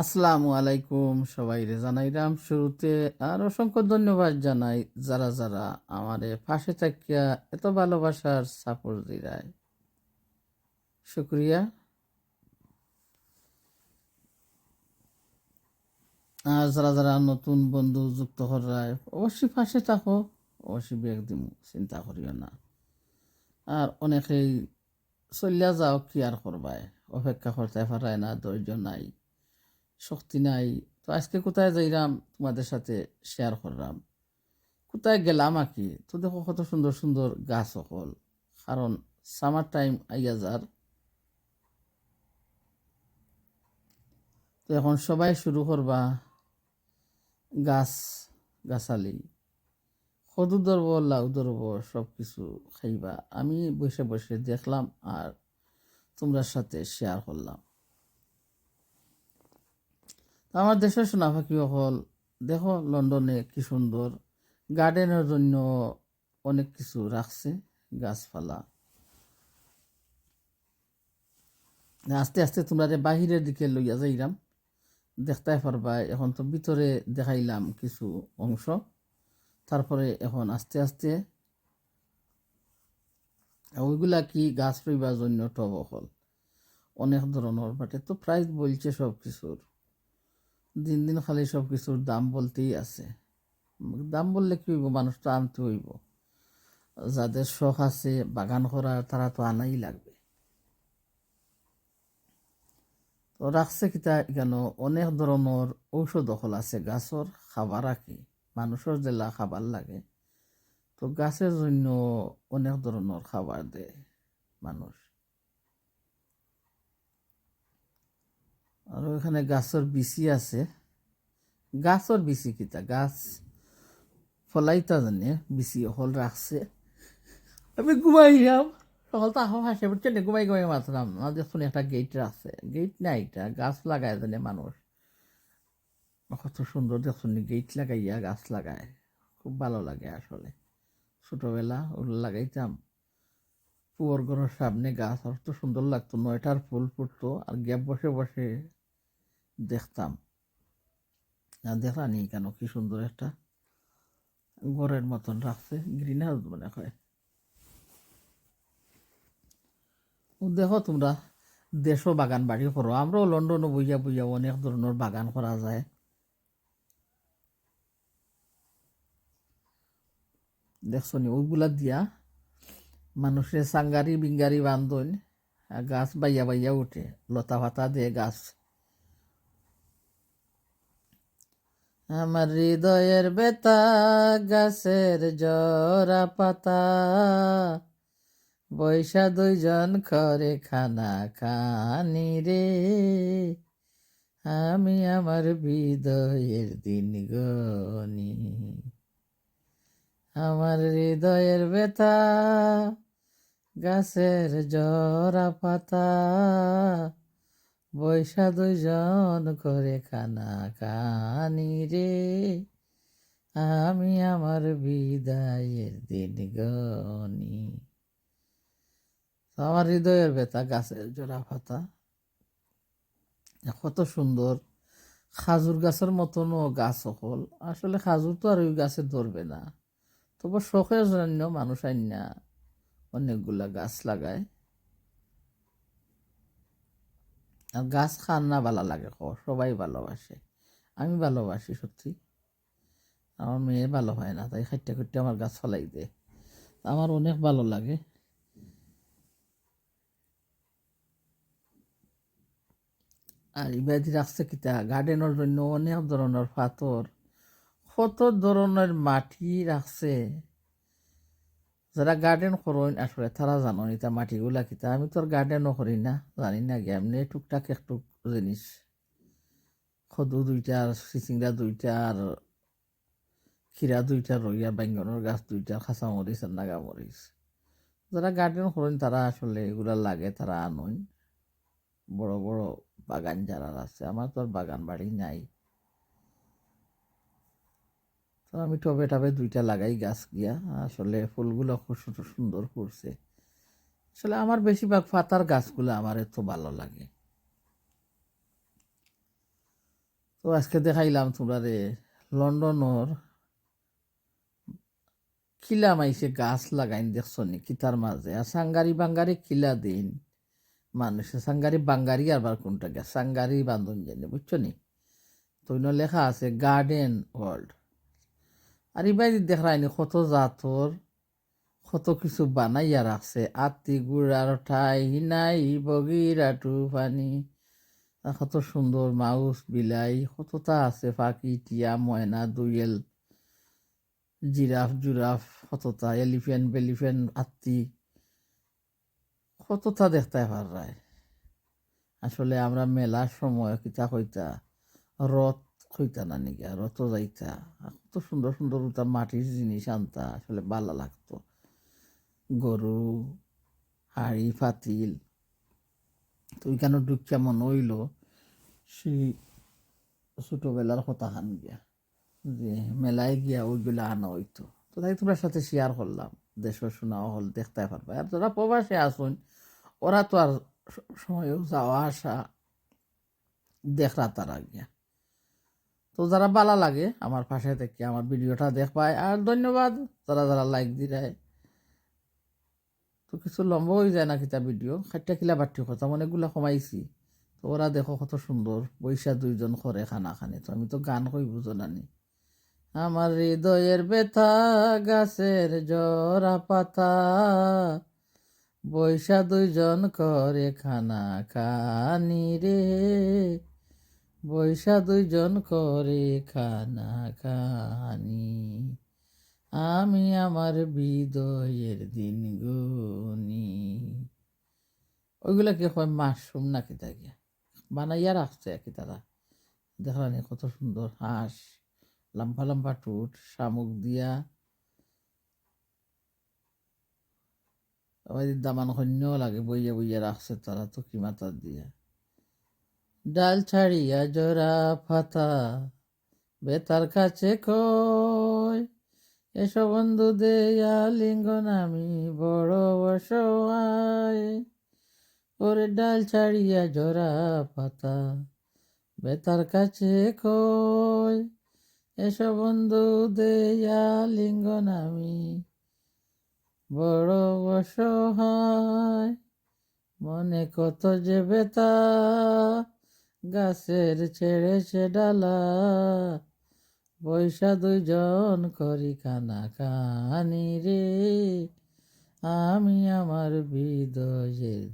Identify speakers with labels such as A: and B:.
A: আসসালামু আলাইকুম সবাই রে জানাইরাম শুরুতে, আর অসংখ্য ধন্যবাদ জানাই যারা যারা আমারে পাশে থাকিয়া এত ভালোবাসার সাপোর্ট দিরায়। শুক্রিয়া। আর যারা যারা নতুন বন্ধু যুক্ত করায় অবশ্যই পাশে থাকো, অবশ্যই বেগ দিম চিন্তা করিও না। আর অনেকেই চলিয়া যাও, কি আর করবায়? অপেক্ষা করতে পারায় না, ধৈর্য নাই। শক্তি নাই। তো আজকে কোথায় যাইলাম? তোমাদের সাথে শেয়ার করলাম। কোথায় গেলাম আর কি? তো দেখো কত সুন্দর সুন্দর গাছ সকল কারণ সামার টাইম আইয়া যার। তো এখন সবাই শুরু করবা গাছ, গাছালি। সদু ধরব লাউ ধরব সব কিছু খাইবা। আমি বসে বসে দেখলাম আর তোমরা সাথে শেয়ার করলাম। আমার দেশের সোনা পাখি হল দেখো লন্ডনে কি সুন্দর, গার্ডেনের জন্য অনেক কিছু রাখছে, গাছপালা। আস্তে আস্তে তোমরা বাহিরের দিকে লইয়া যাইলাম দেখতে পারবা, এখন তো ভিতরে দেখাইলাম কিছু অংশ। তারপরে এখন আস্তে আস্তে, ওইগুলা কি গাছ রইবার জন্য টব হল অনেক ধরনের, বাটে তো প্রাইস বলছে সব কিছুর দিন দিন খালি সব কিছুর দাম বলতেই আছে। দাম বললে কি হইব? মানুষ তো আনতে হইব। যাদের শখ আছে, বাগান করা, তারা তো আনাই লাগবে। তো রাখছে কিতা কেন? অনেক ধরনের ঔষধ হল আছে, গাছর খাবার রাখি মানুষের জেলা খাবার লাগে। তো গাছের জন্য অনেক ধরনের খাবার দেয় মানুষ। আর ওইখানে গাছের বিচি আছে। গাছের বিচি কিতা? গাছ ফলাইতা জানে, বিচি হল রাখছে। আমি ঘুমাই যাম। সকাল তো আহো হাসে বুঝছেন ঘুমাই ঘুমাই মাত্রাম না দেখুন একটা গেট আছে। গেট না এটা, গাছ লাগায় জানে মানুষ। কত সুন্দর দেখুন গেট লাগাইয়া গাছ লাগায়। খুব ভালো লাগে আসলে। ছোটবেলা ওগুলো লাগাইতাম। পুয়ার ঘরের সামনে গাছ অত সুন্দর লাগতো। নয়টার ফুল ফুটতো, আর গ্যাপ বসে বসে দেখতাম। আর দেখলানি কেন? কি সুন্দর একটা ঘরের মতন রাখছে গ্রিন হাউস মনে হয়। দেখো তোমরা, দেশও বাগান বাড়ি করো। আমরাও লন্ডনে বইয়া বইয়া অনেক ধরনের বাগান করা যায়। দেখছ নি ওইগুলা দিয়া মানুষের সাঙ্গারি বিঙ্গারি বান্ধন, গাছ বাইয়া বাইয়া উঠে, লতা পাতা দিয়ে গাছ আমার হৃদয়ের বেতা গাছের জরা পাতা। বৈশা দুইজন খরে খানা খানি রে। আমি আমার হৃদয়ের দিন গনি। আমার হৃদয়ের বেতা গাছের জরা পাতা। বৈশা দুজন করে খানা কানি রে। আমি আমার বিদায়ের দিন গনি। আমার হৃদয়ের বেতা গাছের জোড়া পাতা। কত সুন্দর। খাজুর গাছের মতনও গাছ সকল আসলে খাজুর তো আর ওই গাছে ধরবে না। তবে শখের জন্য মানুষ আইনা অনেকগুলা গাছ লাগায়। আর গাছ খান না ভালো লাগে সবাই ভালোবাসে। আমি ভালোবাসি, সত্যি। আমার মেয়ে ভালো হয় না, তাই খাইতে খাইতে আমার গাছ ফলাই দেয় আমার অনেক ভালো লাগে। আর ইবাদি রাখছে কিতা? গার্ডেনের জন্য অনেক ধরনের পাথর। কত ধরনের মাটি রাখছে? যারা গার্ডেন করেন, আসলে তারা জানো এটা মাটিগুলা কিতা আমি তো আর গার্ডেনও করি না, জানি না গে এমনি টুকটাক একটু জিনিস। খদু দুইটা, আর চিচিংড়া দুইটা, আর খিরা দুইটা রইয়া, বেঙ্গনের গাছ দুইটা খাঁচা মরিচ আর নাগা মরিচ যারা গার্ডেন করেন, তারা আসলে এগুলা লাগে, তারা আনন বড় বড় বাগান যারা আছে, আমার তো আর বাগান বাড়ি নাই। তো আমি টবে টবে দুইটা লাগাই গাছ গিয়া। আসলে ফুলগুলো খুব সুন্দর সুন্দর করছে আসলে আমার বেশিরভাগ পাতার গাছগুলো আমার এত ভালো লাগে। তো আজকে দেখাইলাম তোমরা রে, লন্ডনের কিলা মাইছে গাছ লাগাইন দেখছ নি? কিতার মাঝে। আর সাঙ্গারি বাঙ্গারি কিলা দিন। মানুষে সাঙ্গারি বাঙ্গারি আবার কোনটা গে সাঙ্গারি বান্ধন জানি, বুঝছ নি? তো লেখা আছে গার্ডেন ওয়ার্ল্ড আর ইবাই দেখায়নি কত জাতর, কত কিছু বানাইয়া রাখছে। আত্মি গুড়ার ঠাই হিনাই বগিরা টুফানি কত সুন্দর মাউস, বিলাই, কতটা আছে পাখি টিয়া, ময়না, দুয়েল, জিরাফ, জুরাফ, কতটা এলিফেন্ট বেলিফেন্ট আত্মি। কতটা দেখতে পারায় আসলে আমরা মেলার সময় কিতা কইতা, রথ কইতা না নিকা? রথ যাইতা আর কত সুন্দর সুন্দর ওটা মাটির জিনিস আনতা, আসলে ভালো লাগতো। গরু, হাড়ি, ফাতিল, তো ওইখানে ঢুক কেমন হইল সেই ছোটোবেলার কথা খান গিয়া, যে মেলায় গিয়া ওইগুলা আনা হইতো। তো তাই তোমার সাথে শেয়ার করলাম দেশের শোনাও হল দেখতে পারবা। আর যারা প্রবাসে আসুন, ওরা তো আর স- সময়ও যাওয়া আসা দেখরা তারা গিয়া। তো যারা ভালো লাগে আমার পাশে থেকে আমার ভিডিওটা দেখবাই আর ধন্যবাদ। যারা যারা লাইক দিরায়। তো কিছু লম্বা হয়ে যায় না কিতা ভিডিও? খাইটা কিলা বাটি কথা অনেকগুলা কমাইছি। তো ওরা দেখো কত সুন্দর, বৈশা দুইজন করে খানা খানে। তো আমি তো গান কই বুঝো নানি আমার হৃদয়ের ব্যথা, গাছের জরা পাতা। বৈশা দুইজন করে খানা খানি রে। বৈশা দুইজন করে খানা খানি আমি আমার বিদয়ের দিন গুনি। ওইগুলা কি হয় মাশরুম নাকি তাকে? বানাইয়া রাখছে কি তারা। দেখলানি কত সুন্দর হাঁস, লম্বা লম্বা টুট শামুক দিয়া। আবার দামান সৈন্য লাগে, বইয়া বইয়া রাখছে তারা তো কি মাতা দিয়া। ডাল ছাড়িয়া জোড়া ফাতা। বেতার কাছে কয় এসো বন্ধু দেয়া লিঙ্গন, আমি বড় অসহায়। ওরে ডাল ছাড়িয়া জোড়া পাতা বেতার কাছে কয় এসো বন্ধু দেয়া লিঙ্গন, আমি বড় অসহায়। মনে কত যে বেতা গাছের ছেড়ে সে ডালা পয়সা দুজন করি কানা কানি রে। আমি আমার বিদয়ের